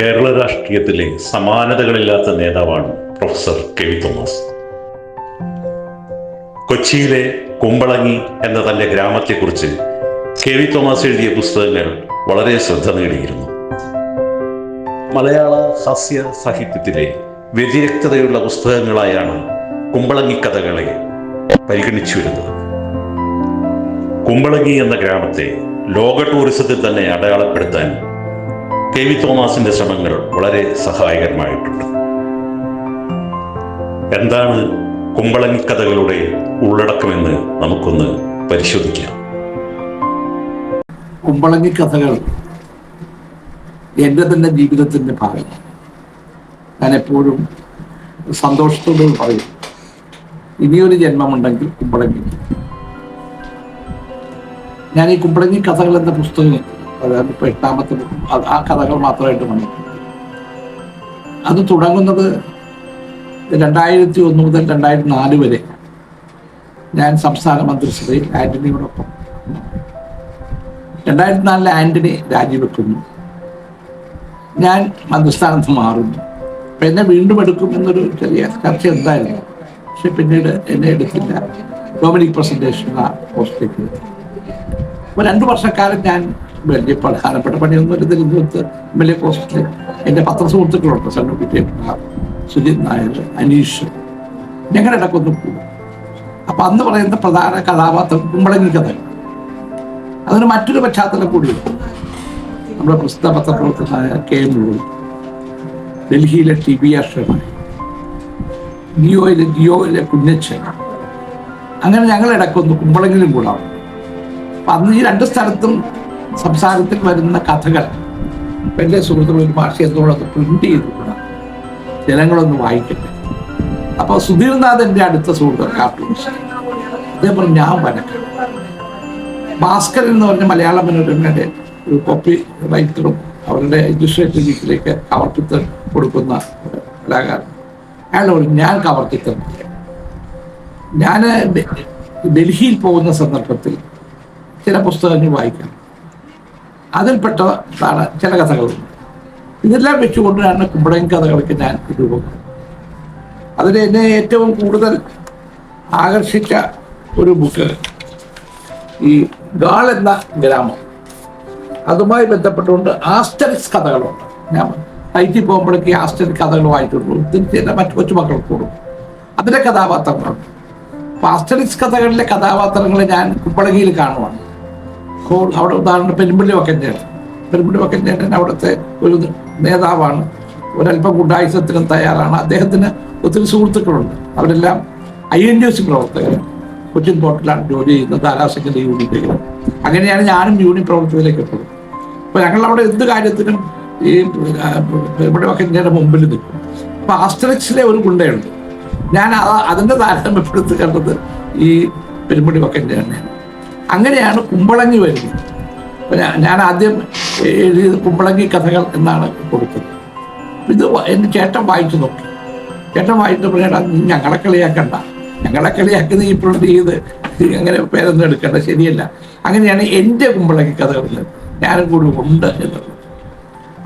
കേരള രാഷ്ട്രീയത്തിലെ സമാനതകളില്ലാത്ത നേതാവാണ് പ്രൊഫസർ കെ വി തോമസ്. കൊച്ചിയിലെ കുമ്പളങ്ങി എന്ന തന്റെ ഗ്രാമത്തെക്കുറിച്ച് കെ വി തോമസ് എഴുതിയ പുസ്തകങ്ങൾ വളരെ ശ്രദ്ധ നേടിയിരുന്നു. മലയാള ഹാസ്യ സാഹിത്യത്തിലെ വ്യതിരക്തതയുള്ള പുസ്തകങ്ങളായാണ് കുമ്പളങ്ങി കഥകളെ പരിഗണിച്ചു വരുന്നത് കുമ്പളങ്ങി എന്ന ഗ്രാമത്തെ ലോക ടൂറിസത്തിൽ തന്നെ അടയാളപ്പെടുത്താൻ കെ തോമസിന്റെ ശ്രമങ്ങൾ വളരെ സഹായകരമായിട്ടുണ്ട്. എന്താണ് കുമ്പളൻ കഥകളുടെ ഉള്ളടക്കമെന്ന് നമുക്കൊന്ന് പരിശോധിക്കാം. കുമ്പളങ്ങി കഥകൾ എന്റെ തന്നെ ജീവിതത്തിന്റെ ഭാഗമാണ് ഞാൻ എപ്പോഴും സന്തോഷത്തോടെ പറയും ഇനിയൊരു ജന്മമുണ്ടെങ്കിൽ കുമ്പളങ്ങി. ഞാൻ ഈ കുമ്പളങ്ങി കഥകൾ എന്ന പുസ്തകം അതായത് ഇപ്പൊ എട്ടാമത്തെ ആ കഥകൾ മാത്രമായിട്ട് മതി. അത് തുടങ്ങുന്നത് രണ്ടായിരത്തി ഒന്ന് മുതൽ രണ്ടായിരത്തി നാല് വരെ ഞാൻ സംസ്ഥാന മന്ത്രിസഭയിൽ ആന്റണിയോടൊപ്പം. രണ്ടായിരത്തി നാലിൽ ആന്റണി രാജിവെക്കുന്നു. ഞാൻ മന്ത്രിസ്ഥാനത്ത് മാറുന്നു. അപ്പൊ എന്നെ വീണ്ടും എടുക്കും എന്നൊരു ചെറിയ ചർച്ച എന്തായിരുന്നു പക്ഷെ പിന്നീട് എന്നെ എടുത്തില്ല. ഡൊമിനിക് പ്രസന്റേഷൻ ആ പോസ്റ്റിലേക്ക്. എത്തി. അപ്പൊ രണ്ടു വർഷക്കാലം ഞാൻ വലിയ പ്രധാനപ്പെട്ട പണിയൊന്നും ഒരു തിരുവനന്തപുരത്ത് എം എൽ എ പോസ്റ്റിൽ എന്റെ പത്രസുഹൃത്തുക്കളുണ്ട് സണ്ണു വിജയകുമാർ സുജിത് നായർ അനീഷ്. ഞങ്ങളുടെ ഇടക്കൊന്ന് പോകും അപ്പൊ അന്ന് പറയുന്ന പ്രധാന കഥാപാത്രം കുമ്പളങ്ങി കഥ അതിന് മറ്റൊരു പശ്ചാത്തലം കൂടിയുണ്ട്. നമ്മുടെ പ്രസിദ്ധ പത്രപ്രവർത്തകനായ കെ എം മുഴുവൻ ഡൽഹിയിലെ ടി ബി അക്ഷരമായി ജിയോയിലെ ജിയോയിലെ കുഞ്ഞച്ഛൻ അങ്ങനെ ഞങ്ങൾ ഇടക്കൊന്ന് കുമ്പളങ്ങിലും കൂടാം. അപ്പൊ അന്ന് ഈ രണ്ട് സ്ഥലത്തും സംസാരത്തിൽ വരുന്ന കഥകൾ. എന്റെ സുഹൃത്തുക്കൾ ഒരു ഭാഷ എന്തോടൊക്കെ പ്രിന്റ് ചെയ്തിട്ടുണ്ട്? ജനങ്ങളൊന്ന് വായിക്കട്ടെ. അപ്പൊ സുധീർനാഥ് എന്റെ അടുത്ത സുഹൃത്ത് കാർട്ടൂണിസ്റ്റ് അദ്ദേഹം ഞാൻ വരക്കാം. ഭാസ്കരൻ എന്ന് പറഞ്ഞ മലയാള മനോരമയുടെ ഒരു കോപ്പി റൈറ്ററും അവരുടെ ഇല്ലുസ്ട്രേറ്റീവ് വീക്കിലേക്ക് കവർത്തിത്തം കൊടുക്കുന്ന കലാകാരൻ. അയാൾ പറഞ്ഞു ഞാൻ കവർത്തിത്തം ഞാൻ ഡൽഹിയിൽ പോകുന്ന സന്ദർഭത്തിൽ ചില പുസ്തകങ്ങൾ വായിക്കാം. അതിൽപ്പെട്ടതാണ് ചില കഥകൾ. ഇതെല്ലാം വെച്ചുകൊണ്ടാണ് കുമ്പടൻ കഥകൾക്ക് ഞാൻ രൂപം അതിൽ എന്നെ ഏറ്റവും കൂടുതൽ ആകർഷിച്ച ഒരു ബുക്ക് ഈ ഗാൾ എന്ന ഗ്രാമം. അതുമായി ബന്ധപ്പെട്ടുകൊണ്ട് ആസ്റ്ററിക്സ് കഥകളുണ്ട്. ഞാൻ ഐറ്റി പോകുമ്പോഴേക്ക് ഈ ആസ്റ്ററിക് കഥകൾ വായിച്ചിട്ടുള്ളൂ. തിരിച്ച് മറ്റു കൊച്ചുമക്കൾക്ക് കൊടുക്കും അതിലെ കഥാപാത്രങ്ങളുണ്ട്. അപ്പം കഥകളിലെ കഥാപാത്രങ്ങളെ ഞാൻ കുമ്പളകിയിൽ കാണുവാണ്. അപ്പോൾ അവിടെ ഉദാഹരണം പെരുമ്പള്ളി വക്കഞ്ചേട്ടൻ പെരുമ്പള്ളി വക്കഞ്ചേട്ടൻ അവിടുത്തെ ഒരു നേതാവാണ്. ഒരല്പം ഗുണ്ടായുസത്തിനും തയ്യാറാണ്. അദ്ദേഹത്തിന് ഒത്തിരി സുഹൃത്തുക്കളുണ്ട്. അവരെല്ലാം ഐ എൻ ഡി എസ് പ്രവർത്തകർ കൊച്ചിൻ പോർട്ടിലാണ് ജോലി ചെയ്യുന്നത് ധാരാസംഘിന്റെ യൂണിറ്റിൽ അങ്ങനെയാണ് ഞാനും യൂണിറ്റ് പ്രവർത്തകരിലേക്ക് എത്തുന്നത്. അപ്പൊ ഞങ്ങൾ അവിടെ എന്ത് കാര്യത്തിനും ഈ പെരുമ്പള്ളി വക്കഞ്ചേട്ടന്റെ മുമ്പിൽ നിൽക്കും. അപ്പൊ ആസ്ട്രക്സിലെ ഒരു ഗുണ്ടയുണ്ട്. ഞാൻ അതിന്റെ താരതമ്യപ്പെടുത്തി കണ്ടത് ഈ പെരുമ്പടി വക്കഞ്ചേട്ടനെയാണ് അങ്ങനെയാണ് കുമ്പളങ്ങി വരുന്നത്. ഞാൻ ആദ്യം എഴുതിയത് കുമ്പളങ്ങി കഥകൾ എന്നാണ് കൊടുത്തത് ഇത് എന്റെ ചേട്ടൻ വായിച്ചു നോക്കി. ചേട്ടൻ വായിച്ചു ചേട്ടാ നീ ഞങ്ങളെ കളിയാക്കണ്ട. ഞങ്ങളെ കളിയാക്കി നീ ഇപ്പോൾ ചെയ്ത്? അങ്ങനെ പേരൊന്നും എടുക്കണ്ട ശരിയല്ല. അങ്ങനെയാണ് എന്റെ കുമ്പളങ്ങി കഥകളിൽ ഞാനും കൂടി ഉണ്ട് എന്നുള്ളത്.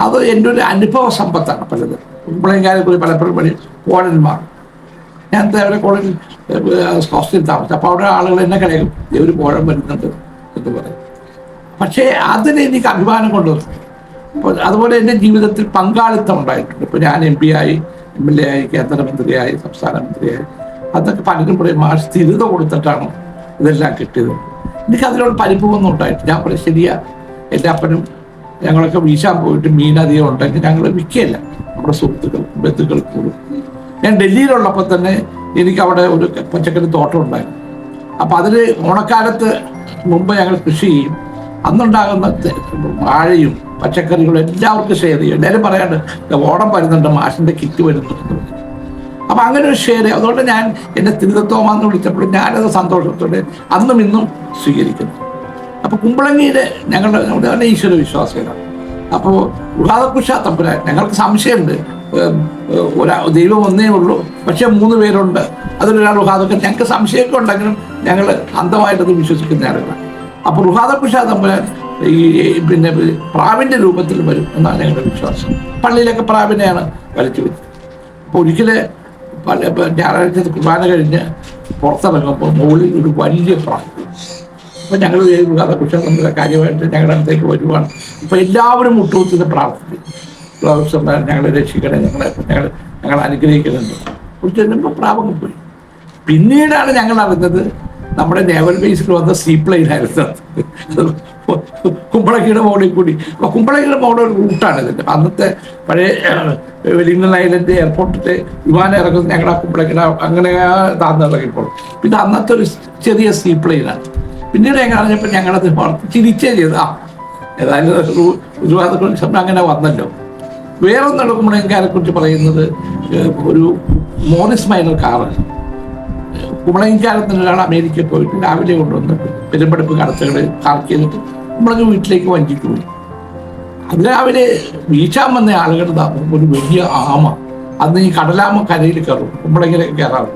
അത് എന്റെ ഒരു അനുഭവ സമ്പത്താണ് പലത്. കുമ്പളങ്ങിക്കാരെ പോയി പലപ്പോഴും പണി പോഴന്മാർ ഞാൻ അവരെ കോളേജിൽ ഹോസ്റ്റലിൽ താമസിച്ചു അപ്പോൾ അവിടെ ആളുകൾ എന്നെ കളയും ഒരു പോഴം വരുന്നുണ്ട് എന്ന് പറയും. പക്ഷേ അതിന് എനിക്ക് അഭിമാനം കൊണ്ടുവന്നു. അപ്പോൾ അതുപോലെ എന്റെ ജീവിതത്തിൽ പങ്കാളിത്തം ഉണ്ടായിട്ടുണ്ട്. ഇപ്പോൾ ഞാൻ എം പി ആയി എം എൽ എ ആയി കേന്ദ്രമന്ത്രിയായി സംസ്ഥാന മന്ത്രിയായി അതൊക്കെ പലരും പറയും ആ സ്ഥിരത കൊടുത്തിട്ടാണ് ഇതെല്ലാം കിട്ടിയത്. എനിക്ക് അതിനോട് പരിഭവമൊന്നും ഉണ്ടായിട്ട് ഞാൻ പറയും ശരിയാ എന്റെ അപ്പനും ഞങ്ങളൊക്കെ വീശാൻ പോയിട്ട് മീൻ അധികം ഉണ്ടെങ്കിൽ ഞങ്ങൾ വിൽക്കുകയല്ല. നമ്മുടെ സുഹൃത്തുക്കൾ ബന്ധുക്കൾ കൂടും ഞാൻ ഡൽഹിയിലുള്ളപ്പോൾ തന്നെ എനിക്ക് അവിടെ ഒരു പച്ചക്കറി തോട്ടം ഉണ്ടായിരുന്നു. അപ്പം അതിൽ ഓണക്കാലത്ത് മുമ്പ് ഞങ്ങൾ കൃഷി ചെയ്യും. അന്നുണ്ടാകുന്ന വാഴയും പച്ചക്കറികളും എല്ലാവർക്കും ഷെയർ ചെയ്യും. എല്ലാവരും പറയാണ്ട് "ദേ ഓണം വരുന്നുണ്ട് മാഷിന്റെ കിറ്റ് വരുന്നുണ്ട് അപ്പം അങ്ങനെ ഒരു ഷെയർ അതുകൊണ്ട് ഞാൻ എന്നെ തിരുതത്തോമാന്ന് വിളിച്ചപ്പോൾ ഞാനത് സന്തോഷത്തോടെ അന്നും ഇന്നും സ്വീകരിക്കുന്നു. അപ്പോൾ കുമ്പളങ്ങിയുടെ ഞങ്ങളുടെ ഞങ്ങളുടെ ഈശ്വര വിശ്വാസികളാണ്. അപ്പോൾ ഉള്ളാദക്കുഷ തമ്പുരാൻ ഞങ്ങൾക്ക് സംശയമുണ്ട് ഒരാ ദൈവം ഒന്നേ ഉള്ളൂ. പക്ഷെ മൂന്ന് പേരുണ്ട്. അതിലൊരാൾ റുഹാദൊക്കെ ഞങ്ങൾക്ക് സംശയമൊക്കെ ഉണ്ടെങ്കിലും ഞങ്ങൾ അന്ധമായിട്ടത് വിശ്വസിക്കുന്ന ആളുകളാണ്. അപ്പൊ റുഹാദക്കുഷ തമ്പുരാൻ ഈ പിന്നെ പ്രാവിന്റെ രൂപത്തിൽ വരും എന്നാണ് ഞങ്ങളുടെ വിശ്വാസം. പള്ളിയിലൊക്കെ പ്രാവിനെയാണ് വലിച്ചു വരുന്നത് അപ്പോൾ ഒരിക്കലെ ഞായറാഴ്ച കുർബാന കഴിഞ്ഞ് പുറത്തിറങ്ങുമ്പോൾ മുകളിൽ ഒരു വലിയ പ്രാവ്. അപ്പം ഞങ്ങൾ കഥകുശം നമ്മുടെ കാര്യമായിട്ട് ഞങ്ങളുടെ അടുത്തേക്ക് വരുവാണ്. അപ്പോൾ എല്ലാവരും മുട്ടുകുത്തിന് പ്രാർത്ഥിക്കും. പ്രാവശ്യം ഞങ്ങളെ രക്ഷിക്കണേ ഞങ്ങളെ ഞങ്ങൾ ഞങ്ങൾ അനുഗ്രഹിക്കുന്നുണ്ട് കുറിച്ച് ചെല്ലുമ്പോൾ പ്രാപകം പോയി പിന്നീടാണ് ഞങ്ങൾ അറിഞ്ഞത് നമ്മുടെ നേവൽ ബേസിൽ വന്ന സീ അത്. കുമ്പളക്കിയുടെ മോളിൽ കൂടി അപ്പൊ കുമ്പളക്കിയുടെ മോളിൽ ഒരു റൂട്ടാണ് ഇതിന്റെ അന്നത്തെ പഴയ വെലിംഗൺ ഐലൻഡ് എയർപോർട്ടിലെ വിമാനം ഇറങ്ങുന്നത് ഞങ്ങളുടെ കുമ്പളക്കിട അങ്ങനെ താന്ന് ഇറങ്ങിപ്പോൾ പിന്നെ അന്നത്തെ ഒരു ചെറിയ സീ പ്ലെയിനാണ് പിന്നീട് ഞങ്ങൾ അറിഞ്ഞപ്പോൾ ഞങ്ങളത് ചിരിച്ചേ ചെയ്ത് ആ ഏതായാലും ഒരു അങ്ങനെ വന്നല്ലോ വേറൊന്നും കുമ്പളക്കാരെ കുറിച്ച് പറയുന്നത് ഒരു മോറിസ് മൈനർ കാറ്. കുമ്പളങ്ങിക്കാലത്തിന് ഒരാൾ അമേരിക്കയിൽ പോയിട്ട് രാവിലെ കൊണ്ടുവന്ന് പെരുമ്പടുപ്പ് കടത്തുകൾ പാർക്ക് ചെയ്തിട്ട് കുമ്പളങ്ങ് വീട്ടിലേക്ക് വഞ്ചിക്ക് പോയി അത് രാവിലെ വീശാൻ വന്ന ആളുകളുടെ ഒരു വലിയ ആമ. അന്ന് ഈ കടലാമ കരയിൽ കയറും. കുമ്പളങ്ങിലേക്ക് കയറാറുണ്ട്.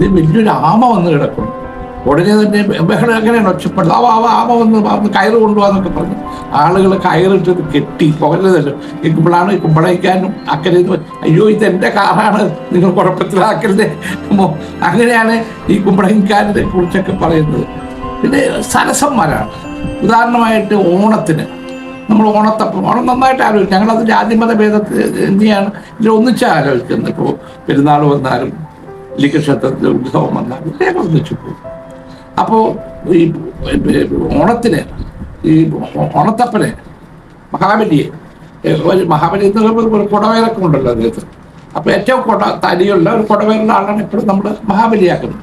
ഇത് വലിയൊരു ആമ വന്ന് കിടക്കും ഉടനെ തന്നെ ബഹളം എങ്ങനെയാണ് ഒച്ചപ്പെടുന്നത് ആ ആമ ആമ വന്ന് കയറ് കൊണ്ടുപോകാന്നൊക്കെ പറഞ്ഞു. ആളുകൾ കയറിട്ട് കെട്ടി പോകരുതല്ലോ. ഈ കുമ്പളയ്ക്കാനും അക്കരെ അയ്യോ ഇത് എന്റെ കാറാണ്. നിങ്ങൾ കുഴപ്പത്തിലാക്കരുതേ മോ- അങ്ങനെയാണ് ഈ കുമ്പളയ്ക്കാരനെ കുറിച്ചൊക്കെ പറയുന്നത്. പിന്നെ സരസന്മാരാണ്. ഉദാഹരണമായിട്ട് ഓണത്തിന് നമ്മൾ ഓണത്തപ്പം ഓണം നന്നായിട്ട് ആലോചിക്കും. ഞങ്ങളത് ജാതിമത എന്തിനാണ് ഇതിൽ ഒന്നിച്ച് ആലോചിക്കുന്നത്. ഇപ്പോൾ പെരുന്നാൾ വന്നാലും ലിഖക്ഷേത്രത്തിൽ ഉത്സവം വന്നാലും ഒന്നിച്ചു പോകും. അപ്പോൾ ഈ ഓണത്തിന് ഈ ഓണത്തപ്പനെ മഹാബലിയെ ഒരു മഹാബലി എന്ന് പറയുമ്പോൾ ഒരു കുടവേലൊക്കെ ഉണ്ടല്ലോ അദ്ദേഹത്തിന് അപ്പോൾ ഏറ്റവും കുട തടിയുള്ള ഒരു കുടവേലുള്ള ആളാണ് എപ്പോഴും നമ്മൾ മഹാബലിയാക്കുന്നത്.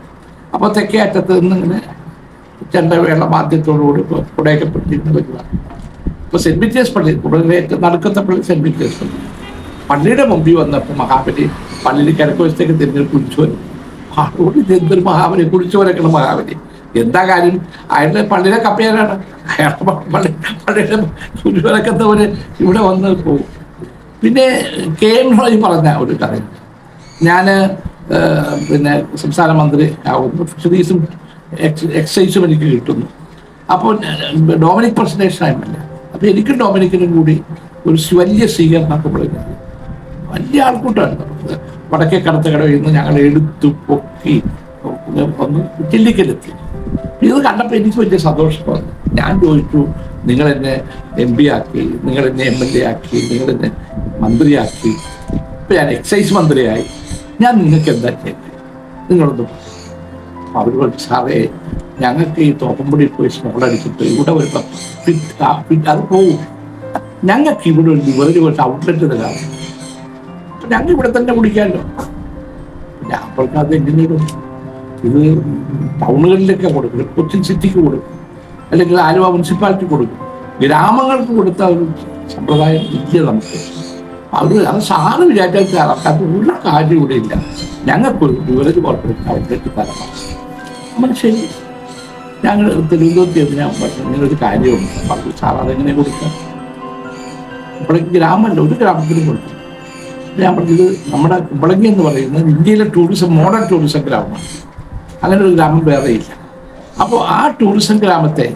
അപ്പോൾ തെക്കേ അറ്റത്ത് നിന്ന് ഇങ്ങനെ ചെണ്ടവേള മാധ്യത്തോടുകൂടി കുടയൊക്കെ പിടിച്ചിരുന്ന സെന്റ് ഇപ്പോൾ സെന്റ് പീറ്റേഴ്സ് പള്ളി കുടലേക്ക് നടക്കുന്ന പള്ളി സെന്റ് വിറ്റേഴ്സ് പള്ളി. പള്ളിയുടെ മുമ്പിൽ വന്നപ്പോൾ മഹാബലി പള്ളിയിൽ കിഴക്ക് വശത്തേക്ക് തിരിഞ്ഞ് കുളിച്ചു വരും ആളോട് തിരിഞ്ഞൊരു മഹാബലി കുളിച്ചു വരക്കണം മഹാബലി. എന്താ കാര്യം? അയാളുടെ പള്ളിയിലെ കപ്പയാനാണ് അയാളുടെ പള്ളി പള്ളിയുടെ കുളിച്ചു വരക്കുന്നവര് ഇവിടെ വന്ന് പോകും പിന്നെ കെ എം റോയ് പറഞ്ഞ ഒരു കഥ ഞാൻ പിന്നെ സംസ്ഥാന മന്ത്രി ആകുന്നു ഫിഷറീസും എക്സ് എക്സൈസും എനിക്ക് കിട്ടുന്നു. അപ്പോൾ ഡൊമിനിക് പ്രസന്റേഷൻ ആയിട്ടില്ല അപ്പോൾ എനിക്കും ഡൊമിനിക്കിനും കൂടി ഒരു വലിയ സ്വീകരണം പറയുന്നത് വലിയ ആൾക്കൂട്ടാണ്. വടക്കേ കടത്തുകടയിൽ നിന്ന് ഞങ്ങൾ എടുത്തു പൊക്കി ഒന്ന് ചില്ലിക്കലെത്തി ഇത് കണ്ടപ്പോൾ എനിക്ക് വലിയ സന്തോഷമാണ്. ഞാൻ ചോദിച്ചു നിങ്ങൾ എന്നെ എം പി ആക്കി നിങ്ങൾ എന്നെ എം എൽ എ ആക്കി നിങ്ങൾ എന്നെ മന്ത്രിയാക്കി. ഇപ്പം ഞാൻ എക്സൈസ് മന്ത്രിയായി. ഞാൻ നിങ്ങൾക്ക് എന്താ ചെയ്തത്? നിങ്ങളൊന്ന് അവർ സാറേ ഞങ്ങൾക്ക് ഈ തോപ്പമ്പടി പോയി സ്മോൾ അടിച്ചിട്ട് ഇവിടെ വരുമ്പോൾ അത് പോവും. ഞങ്ങൾക്ക് ഇവിടെ ഒരു വേറെ കുറച്ച് ഔട്ട്ലെറ്റ് തരാം ഞങ്ങൾ ഇവിടെ തന്നെ കുടിക്കാമല്ലോ. ഞാൻ അപ്പോഴത്തെ അത് എങ്ങനെയും ഇത് ടൗണുകളിലൊക്കെ കൊടുക്കും കൊച്ചിൻ സിറ്റിക്ക് കൊടുക്കും അല്ലെങ്കിൽ ആലുവ മുനിസിപ്പാലിറ്റി കൊടുക്കും. ഗ്രാമങ്ങൾക്ക് കൊടുത്ത ഒരു സമ്പ്രദായം ഇല്ല നമുക്ക്. അത് അത് സാറ് വിചാരിച്ചാൽ നടക്കാത്ത ഒരു കാര്യം ഇവിടെ ഇല്ല. ഞങ്ങൾക്കൊരു വിവരജ് കോർപ്പറേറ്റ് ഔട്ട്ലെറ്റ് തരണം. നമ്മൾ ശരി. ഞങ്ങൾ തിരുവനന്തപുരത്ത് ചെന്ന് ഞാൻ പറഞ്ഞു ഒരു കാര്യമുണ്ട്. പറഞ്ഞു സാർ അതെങ്ങനെ കൊടുക്കാം? കുമ്പളങ്ങി ഗ്രാമമല്ല ഒരു ഗ്രാമത്തിലും കൊടുക്കും. ഞാൻ പറഞ്ഞത് നമ്മുടെ കുമ്പളങ്ങി എന്ന് പറയുന്നത് ഇന്ത്യയിലെ ടൂറിസം മോഡേൺ ടൂറിസം ഗ്രാമമാണ്. അങ്ങനെ ഒരു ഗ്രാമം വേറെയില്ല അപ്പോൾ ആ ടൂറിസം ഗ്രാമത്തെ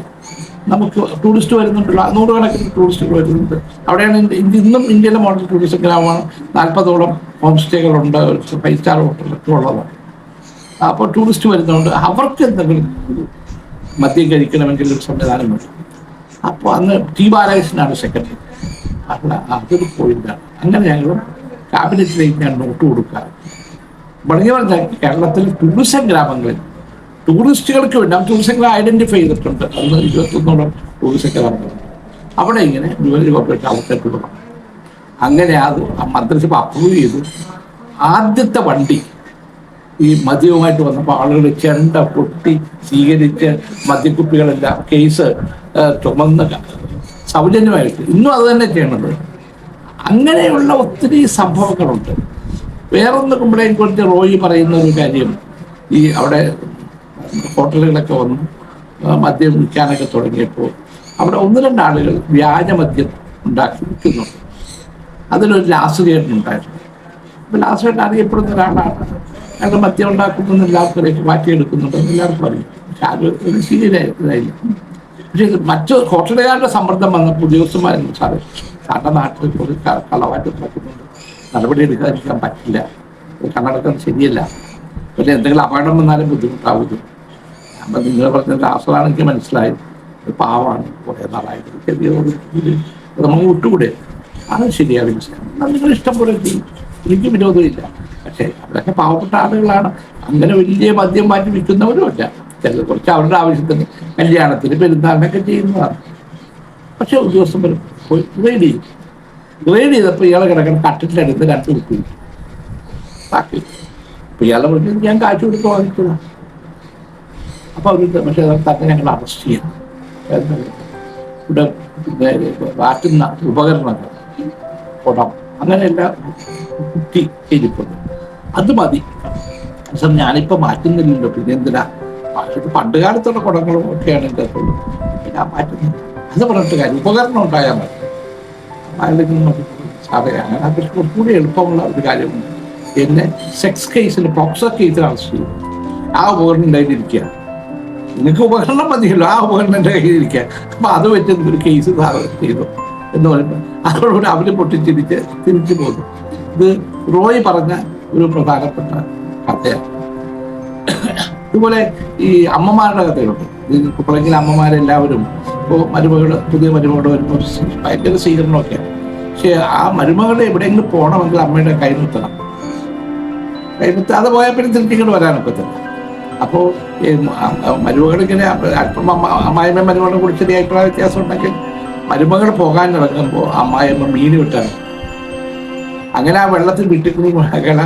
നമുക്ക് ടൂറിസ്റ്റ് വരുന്നുണ്ടല്ലോ. നൂറുകണക്കിന് ടൂറിസ്റ്റുകൾ വരുന്നുണ്ട്. അവിടെയാണ് ഇന്ത്യ- ഇന്നും ഇന്ത്യയിലെ മോഡൽ ടൂറിസം ഗ്രാമമാണ്. നാൽപ്പതോളം ഹോം സ്റ്റേകളുണ്ട് ഫൈവ് സ്റ്റാർ ഹോട്ടലൊക്കെ ഉള്ളതാണ് അപ്പോൾ ടൂറിസ്റ്റ് വരുന്നതുകൊണ്ട് അവർക്ക് എന്തെങ്കിലും മദ്യം കഴിക്കണമെങ്കിൽ ഒരു സംവിധാനം വേണം അപ്പോൾ അന്ന് ടി ബാലകൃഷ്ണനാണ് സെക്രട്ടറി അല്ല അതൊരു പോയിന്റാണ് അങ്ങനെ ഞങ്ങൾ ക്യാബിനറ്റിലേക്ക് ഞാൻ നോട്ട് കൊടുക്കാറ്. പറഞ്ഞു പറഞ്ഞാൽ കേരളത്തിൽ ടൂറിസം ഗ്രാമങ്ങളിൽ ടൂറിസ്റ്റുകൾക്ക് വേണ്ടി നമുക്ക് ടൂറിസങ്ങളെ ഐഡന്റിഫൈ ചെയ്തിട്ടുണ്ട്. അന്ന് ഇരുപത്തൊന്നോളം ടൂറിസം ഗ്രാമങ്ങൾ അവിടെ ഇങ്ങനെ ജുവലറി ഔട്ട്ലെറ്റ് തുടങ്ങും അങ്ങനെ അത് മന്ത്രിസഭ അപ്രൂവ് ചെയ്തു. ആദ്യത്തെ വണ്ടി ഈ മദ്യവുമായിട്ട് വന്നപ്പോൾ ആളുകൾ ചെണ്ട പൊട്ടി സ്വീകരിച്ച് മദ്യക്കുപ്പികളെല്ലാം കേസ് ചുമന്ന് സൗജന്യമായിട്ട്. ഇന്നും അത് തന്നെ ചെയ്യണത് അങ്ങനെയുള്ള ഒത്തിരി സംഭവങ്ങളുണ്ട്. വേറൊന്ന് കുമ്പളയും കുറിച്ച് റോയി പറയുന്ന ഒരു കാര്യം ഈ അവിടെ ഹോട്ടലുകളൊക്കെ വന്നു. മദ്യം വിൽക്കാനൊക്കെ തുടങ്ങിയപ്പോൾ അവിടെ ഒന്ന് രണ്ട് ആളുകൾ വ്യാജ മദ്യം ഉണ്ടാക്കി വിൽക്കുന്നുണ്ട് അതിലൊരു ലാസുകേട്ടനുണ്ടായിരുന്നു അപ്പൊ ലാസുകേട്ടൻ അറിയപ്പെടുന്ന ഒരാളാണ്. അയാൾ മദ്യം ഉണ്ടാക്കുന്ന എല്ലാവർക്കും മാറ്റിയെടുക്കുന്നുണ്ട് എന്ന് എല്ലാവർക്കും അറിയാം. പക്ഷെ അത് ഒരു ശീലമായില്ല പക്ഷേ മറ്റു ഹോട്ടലുകാരുടെ സമ്മർദ്ദം വന്നപ്പോൾ ഉദ്യോഗസ്ഥന്മാരും സാറേ സാറിന്റെ നാട്ടിൽ ഒരു കളവായിട്ട് നടക്കുന്നുണ്ട് നടപടി എടുക്കാതിരിക്കാൻ പറ്റില്ല. കണ്ണടക്കം ശരിയല്ല. പിന്നെ എന്തെങ്കിലും അപകടം വന്നാലും ബുദ്ധിമുട്ടാവുന്നു അപ്പം നിങ്ങൾ പറഞ്ഞ രാസമാണ് എനിക്ക് മനസ്സിലായത്. പാവാണ് പാവമാണ് കുറേ ചെറിയ നമുക്ക് വിട്ടുകൂടെ? അത് ശരിയാവില്ല. എന്നാൽ നിങ്ങൾ ഇഷ്ടം പോലെ ചെയ്യും. എനിക്ക് വിരോധമില്ല പക്ഷേ അവരൊക്കെ പാവപ്പെട്ട ആളുകളാണ്. അങ്ങനെ വലിയ മദ്യം മാറ്റി വിൽക്കുന്നവരും അല്ല ചില കുറച്ച് അവരുടെ ആവശ്യത്തിന് കല്യാണത്തിന് പെരുന്നാളിനൊക്കെ ചെയ്യുന്നതാണ്. പക്ഷേ ഒരു ദിവസം വരും. പോയി ചെയ്യും ഗ്രേഡ് ചെയ്തപ്പോൾ ഇയാളെ കിടക്കുന്ന കട്ടിട്ടിലെടുത്ത് കട്ട് കൊടുക്കും അപ്പോൾ ഇയാളെ വിളിച്ചത് ഞാൻ കാശ് കൊടുത്ത് വാങ്ങിച്ചതാണ് അപ്പോൾ അവർ പക്ഷേ തന്നെ ഞങ്ങൾ അറസ്റ്റ് ചെയ്യണം ഇവിടെ പിന്നെ വാറ്റുന്ന ഉപകരണങ്ങൾ കുടം. അങ്ങനെയെല്ലാം കുത്തി ഇരിപ്പുണ്ട് അത് മതി. സാർ ഞാനിപ്പോൾ മാറ്റുന്നില്ലല്ലോ. പിന്നെ എന്തിനാ? പണ്ട് കാലത്തുള്ള കുടങ്ങളും ഒക്കെയാണ് എന്റെ പിന്നെ മാറ്റുന്നില്ല. അത് പറഞ്ഞിട്ട് കാര്യം. ഉപകരണം ഉണ്ടായാൽ മതി. അല്ലെങ്കിൽ അങ്ങനെ അത് കുറച്ചുകൂടി എളുപ്പമുള്ള ഒരു കാര്യമുണ്ട്. എന്നെ സെക്സ് കേസിൽ പോക്സോ കേസിൽ അറസ്റ്റ് ചെയ്തു. ആ ഉപകരണം കയ്യിലിരിക്കുക നിങ്ങൾക്ക് ഉപകരണം മതിയല്ലോ. ആ ഉപകരണം അത് വെച്ച് ഒരു കേസ് സാറ് ചെയ്തു എന്ന് പറയുമ്പോൾ അതോടുകൂടി അവർ പൊട്ടിച്ചിരിച്ച് തിരിച്ചു പോകുന്നു ഇത് റോയ് പറഞ്ഞ ഒരു പ്രധാനപ്പെട്ട കഥയാണ്. ഇതുപോലെ ഈ അമ്മമാരുടെ കഥയുണ്ട് ഈ കുപ്പളെങ്കിൽ അമ്മമാരെല്ലാവരും ഇപ്പോൾ മരുമകൾ പുതിയ മരുമകൾ വരുമ്പോൾ ഭയങ്കര സ്വീകരണമൊക്കെയാണ് പക്ഷെ ആ മരുമകൾ എവിടെയെങ്കിലും പോകണമെങ്കിൽ അമ്മയുടെ കൈമുത്തണം കൈമുത്താതെ പോയാൽ പിന്നെ തിരിച്ചിങ്ങോട്ട് വരാനൊക്കെ വരാനൊക്കത്തില്ല. അപ്പോൾ മരുമകളിങ്ങനെ അല്പം അമ്മ അമ്മായിമ്മ മരുമകളെ കുറിച്ച് ചെറിയ അഭിപ്രായ വ്യത്യാസം ഉണ്ടെങ്കിൽ മരുമകൾ പോകാൻ ഇറങ്ങുമ്പോൾ അമ്മായിമ്മ മീൻ വിട്ടാണ് അങ്ങനെ ആ വെള്ളത്തിൽ വിട്ടിട്ട് മകളെ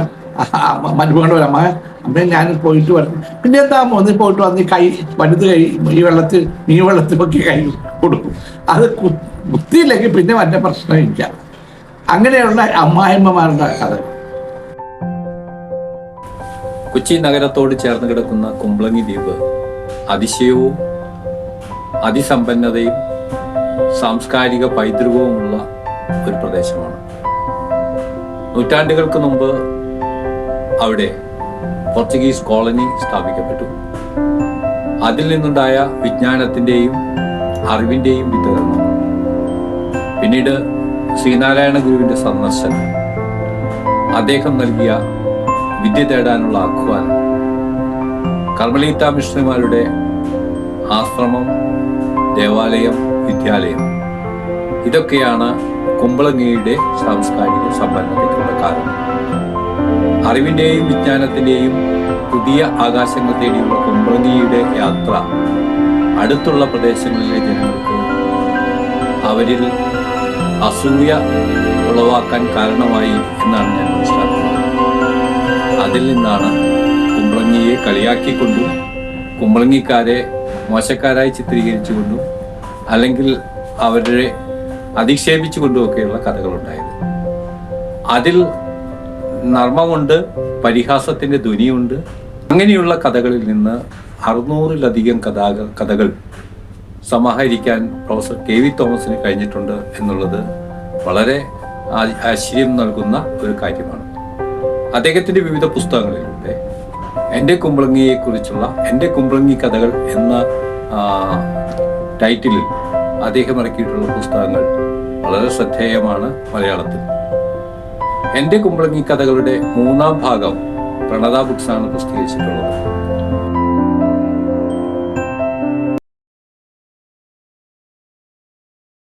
മരുമകൾ വരാം അമ്മ അമ്മ ഞാൻ പോയിട്ട് വരണം പിന്നെ എന്താ ഒന്ന് പോയിട്ട് വന്ന് കൈ വലുത് കൈ ഈ വെള്ളത്തിൽ മീൻ വെള്ളത്തിലൊക്കെ കൈ കൊടുക്കും. അത് കുത്തിയില്ലെങ്കിൽ പിന്നെ വല്ല പ്രശ്നമില്ല അങ്ങനെയുള്ള അമ്മായിമ്മമാരുടെ കഥ. കൊച്ചി നഗരത്തോട് ചേർന്ന് കിടക്കുന്ന കുമ്പളങ്ങി ദ്വീപ് അതിശയവും അതിസമ്പന്നതയും സാംസ്കാരിക പൈതൃകവുമുള്ള ഒരു പ്രദേശമാണ്. നൂറ്റാണ്ടുകൾക്ക് മുമ്പ് അവിടെ പോർച്ചുഗീസ് കോളനി സ്ഥാപിക്കപ്പെട്ടു. അതിൽ നിന്നുണ്ടായ വിജ്ഞാനത്തിന്റെയും അറിവിന്റെയും വിതരണം. പിന്നീട് ശ്രീനാരായണ ഗുരുവിന്റെ സന്ദർശനം. അദ്ദേഹം നൽകിയ വിദ്യ തേടാനുള്ള ആഹ്വാനം. കർമ്മലീത്ത മിഷണറിമാരുടെ ആശ്രമം ദേവാലയം വിദ്യാലയം. ഇതൊക്കെയാണ് കുമ്പളങ്ങിയുടെ സാംസ്കാരിക സമ്പന്നതയ്ക്കുള്ള കാരണം. അറിവിന്റെയും വിജ്ഞാനത്തിന്റെയും പുതിയ ആകാശങ്ങൾ തേടിയുള്ള കുമ്പളങ്ങിയുടെ യാത്ര അടുത്തുള്ള പ്രദേശങ്ങളിലെ ജനങ്ങൾക്ക് അവരിൽ അസൂയ ഉളവാക്കാൻ കാരണമായി എന്നാണ് ഞാൻ മനസ്സിലാക്കുന്നത്. അതിൽ നിന്നാണ് കുമ്പളങ്ങിയെ കളിയാക്കിക്കൊണ്ടും കുമ്പളങ്ങിക്കാരെ മോശക്കാരായി ചിത്രീകരിച്ചുകൊണ്ടും അല്ലെങ്കിൽ അവരെ അധിക്ഷേപിച്ചുകൊണ്ടുമൊക്കെയുള്ള കഥകളുണ്ടായത്. അതിൽ നർമ്മമുണ്ട് പരിഹാസത്തിന്റെ ധ്വനിയുണ്ട്. അങ്ങനെയുള്ള കഥകളിൽ നിന്ന് അറുന്നൂറിലധികം കഥാ കഥകൾ സമാഹരിക്കാൻ പ്രൊഫസർ കെ വി തോമസിന് കഴിഞ്ഞിട്ടുണ്ട് എന്നുള്ളത് വളരെ ആശ്ചര്യം നൽകുന്ന ഒരു കാര്യമാണ്. അദ്ദേഹത്തിന്റെ വിവിധ പുസ്തകങ്ങളിലൂടെ എന്റെ കുമ്പളങ്ങിയെക്കുറിച്ചുള്ള എന്റെ കുമ്പളങ്ങി കഥകൾ എന്ന ടൈറ്റിലിൽ അദ്ദേഹം ഇറക്കിയിട്ടുള്ള പുസ്തകങ്ങൾ വളരെ ശ്രദ്ധേയമാണ് മലയാളത്തിൽ. എന്റെ കുമ്പളങ്ങി കഥകളുടെ മൂന്നാം ഭാഗം പ്രണത ബുക്സാണ് പ്രസിദ്ധീകരിച്ചിട്ടുള്ളത്.